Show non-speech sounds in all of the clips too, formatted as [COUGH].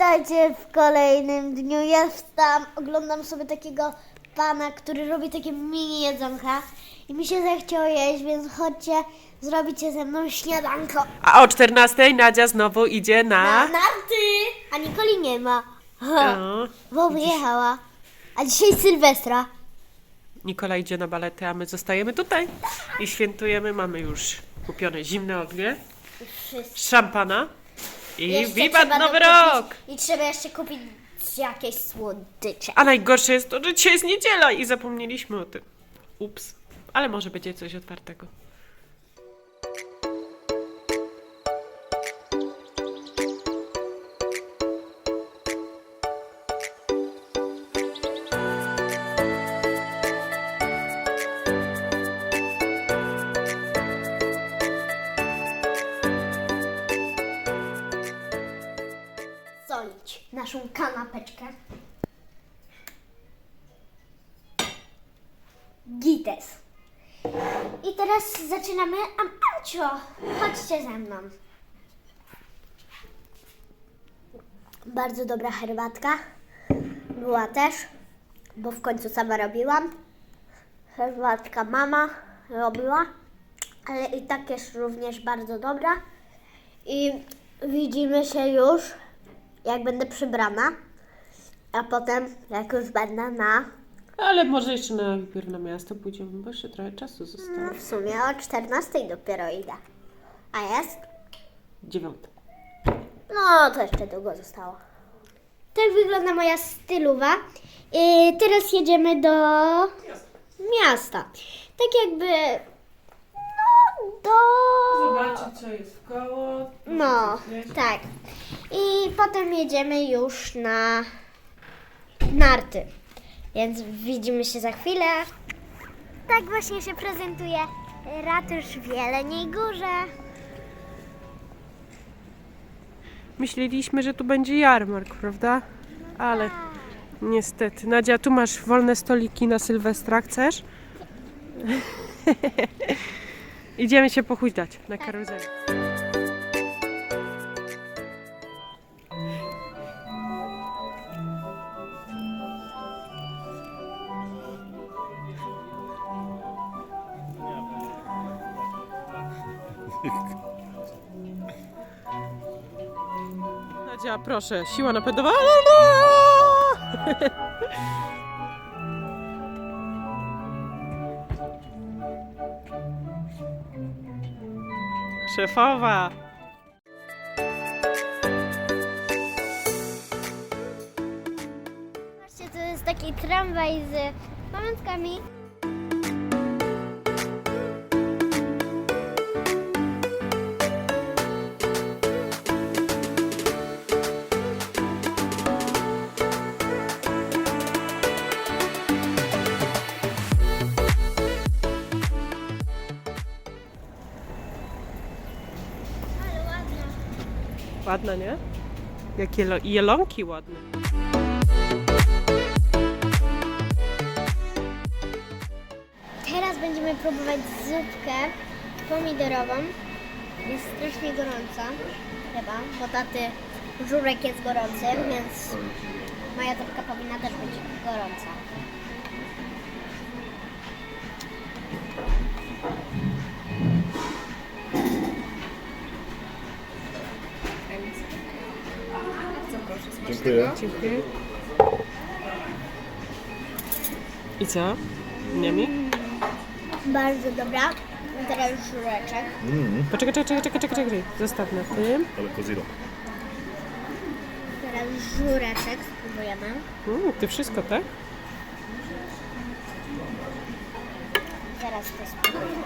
Witajcie w kolejnym dniu. Ja wstałam, oglądam sobie takiego pana, który robi takie mini jedzonka i mi się zechciało jeść, więc chodźcie, zrobicie ze mną śniadanko. A o 14 Nadia znowu idzie Na na... narty! A Nikoli nie ma, No. bo wyjechała. A dzisiaj Sylwestra. Nikola idzie na balety, a my zostajemy tutaj i świętujemy. Mamy już kupione zimne ognie, szampana i Jeszcze wibat trzeba nowy dokupić- rok! I trzeba jeszcze kupić jakieś słodycze. A najgorsze jest to, że dzisiaj jest niedziela i zapomnieliśmy o tym. Ups. Ale może będzie coś otwartego. Kanapeczkę. Gites. I teraz zaczynamy. Amancio, chodźcie ze mną. Bardzo dobra herbatka. Była też, bo w końcu sama robiłam. Herbatka mama robiła, ale i tak jest również bardzo dobra. I widzimy się już, jak będę przybrana, a potem jak już będę na, Ale może jeszcze na wypiór na miasto pójdziemy, bo jeszcze trochę czasu zostało. no w sumie o 14 dopiero idę. A jest? Dziewiąte. No, to jeszcze długo zostało. Tak wygląda moja stylowa. I teraz jedziemy do miasta. Tak jakby, do... Zobaczyć, co jest w koło. No, tak. I potem jedziemy już na narty. Więc widzimy się za chwilę. Tak właśnie się prezentuje ratusz w Jeleniej Górze. Myśleliśmy, że tu będzie jarmark, prawda? Ale niestety. Nadia, tu masz wolne stoliki na Sylwestra, chcesz? [LAUGHS] Idziemy się pochuśtać na karuzeli. Nadia, proszę, siła napędowa. [LAUGHS] Szefowa. Zobaczcie, to jest taki tramwaj z pamiątkami. Ładna, nie? Jakie lo- jelonki ładne. Teraz będziemy próbować zupkę pomidorową. Jest strasznie gorąca, chyba, bo taty żurek jest gorący, więc moja zupka powinna też być gorąca. Dziękuję. Dziękuję. I co? Niemi? Bardzo dobra. Teraz żureczek. Mm, Poczekaj, czekaj, czekaj, czekaj, czekaj. Zostaw na tym. ale koziro. Teraz żureczek spróbujemy. Mm, ty wszystko, tak? Zaraz to spróbujemy.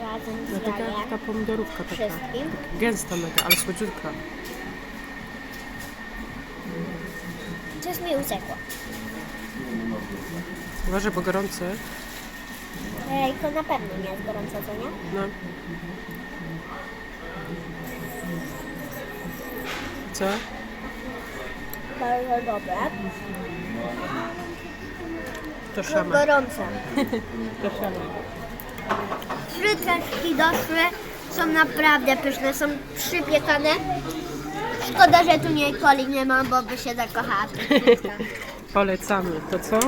Razem No z taka, jajem. taka pomidorówka taka. Wszystkim. Gęsta mega, ale słodziutka. Coś mi uciekło. Uważaj, bo gorące. Jajko na pewno nie jest gorące, co nie? No. Co? Bardzo dobre. To No, gorące. [LAUGHS] To szama. Fryteczki doszły Są naprawdę pyszne, są przypiekane. Szkoda, że tu Nikoli nie ma, bo by się zakochała. [LAUGHS] Polecamy. To co?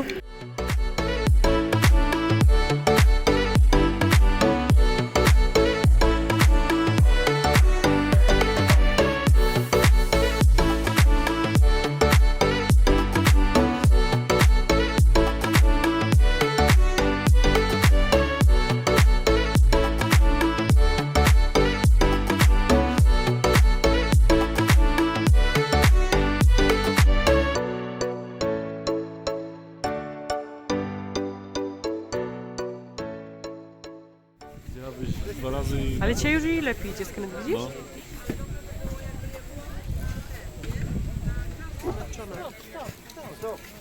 Ale cię już i lepiej idzie, skręt, widzisz? No. Ale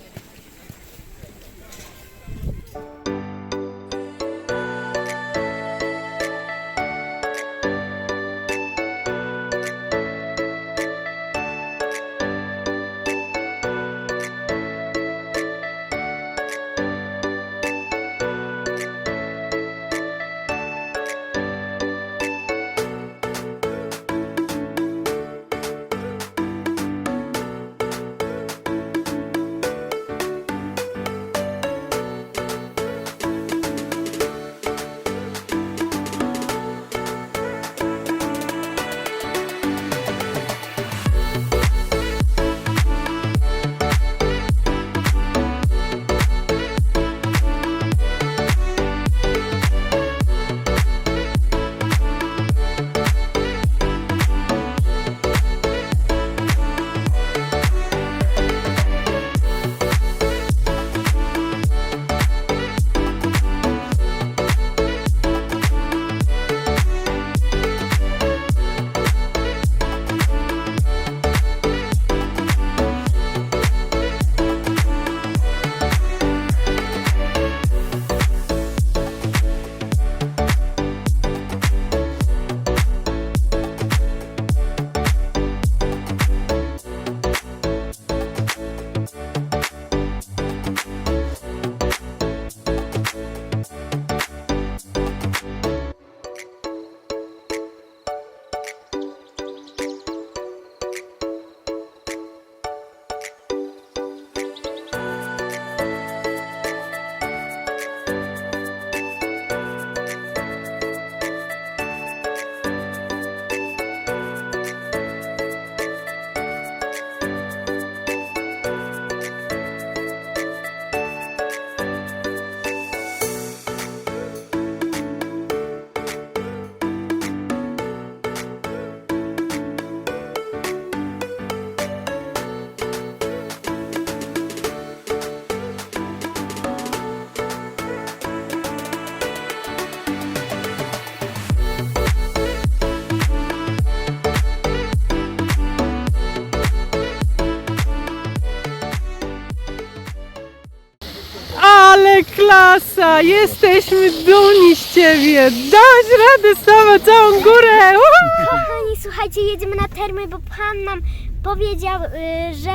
Jesteśmy dumni z ciebie! Dałaś radę sama całą górę! Uhu! Kochani, słuchajcie, jedziemy na termy, bo pan nam powiedział, y, że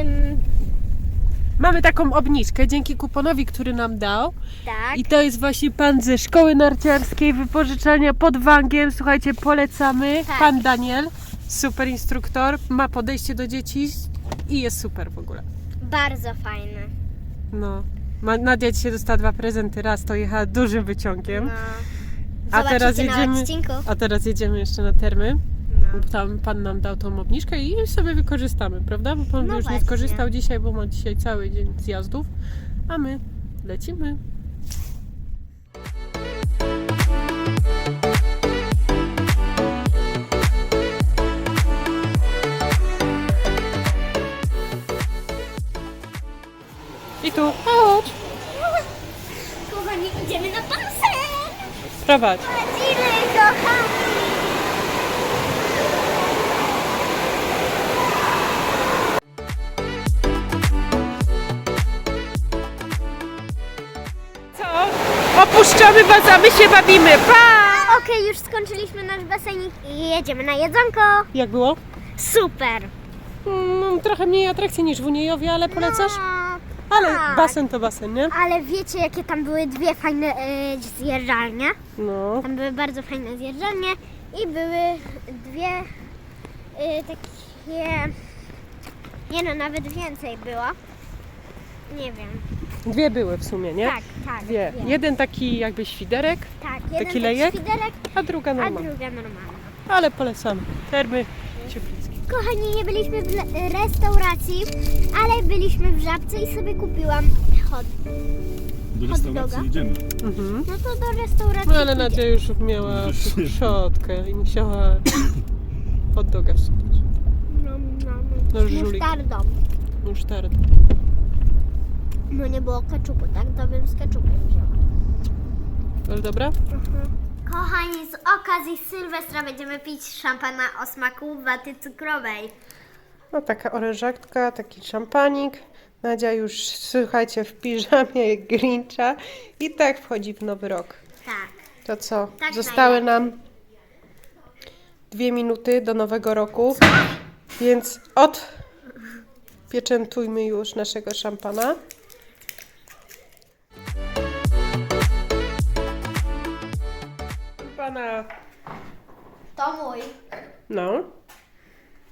ym, Mamy taką obniżkę dzięki kuponowi, który nam dał. tak, I to jest właśnie pan ze szkoły narciarskiej, wypożyczalnia pod Wangiem. Słuchajcie, polecamy. Tak. Pan Daniel, super instruktor, ma podejście do dzieci i jest super w ogóle. bardzo fajne. No. Ma- Nadia dzisiaj dostała dwa prezenty. Raz to jechała dużym wyciągiem, No. a Zobaczycie teraz na jedziemy. odcinku. A teraz jedziemy jeszcze na termy. No. Tam pan nam dał tą obniżkę i sobie wykorzystamy, prawda? Bo pan No już właśnie. nie skorzystał dzisiaj, bo ma dzisiaj cały dzień zjazdów, a my lecimy. I tu, prowadź. Co? Opuszczamy was, a my się bawimy. Pa! Okej, już skończyliśmy nasz basenik i jedziemy na jedzonko. Jak było? Super! Mm, trochę mniej atrakcji niż w Uniejowie, ale polecasz? No, Ale Tak. basen to basen, nie? Ale wiecie, jakie tam były dwie fajne e, zjeżdżalnie? No. Tam były bardzo fajne zjeżdżalnie i były dwie e, takie... Nie no, nawet więcej było. Nie wiem. Dwie były w sumie, nie? Tak, tak. Dwie. Jeden taki jakby świderek, Tak, jeden taki lejek? świderek, a druga a normalna. druga normalna. Ale polecamy. Termy Cieplickie. Kochani, nie byliśmy w restauracji, ale byliśmy w Żabce i sobie kupiłam hot. Do restauracji idziemy. Mhm. No to do restauracji No ale. Nadia już miała [LAUGHS] szczotkę i musiała [COUGHS] hot doga wstrzymać. No, no, No, no. Z żulik. musztardą. No nie było keczupu, tak? To bym z keczupem wzięła. Ale dobra? Kochani, z okazji Sylwestra będziemy pić szampana o smaku waty cukrowej. No taka orężatka, taki szampanik. Nadia już, słuchajcie, w piżamie Grincha i tak wchodzi w nowy rok. Tak. To co? Tak Zostały nam dwie minuty do nowego roku, więc odpieczętujmy już naszego szampana. Pana, To mój. no,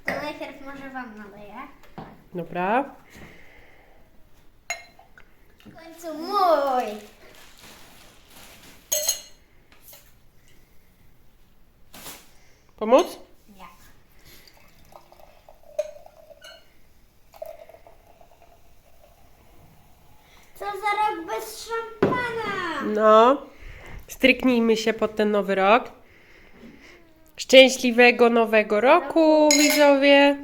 To najpierw może wam naleję. dobra. W końcu mój. Pomóc? Nie. Co za rok bez szampana? No, stryknijmy się pod ten nowy rok. Szczęśliwego nowego roku, widzowie.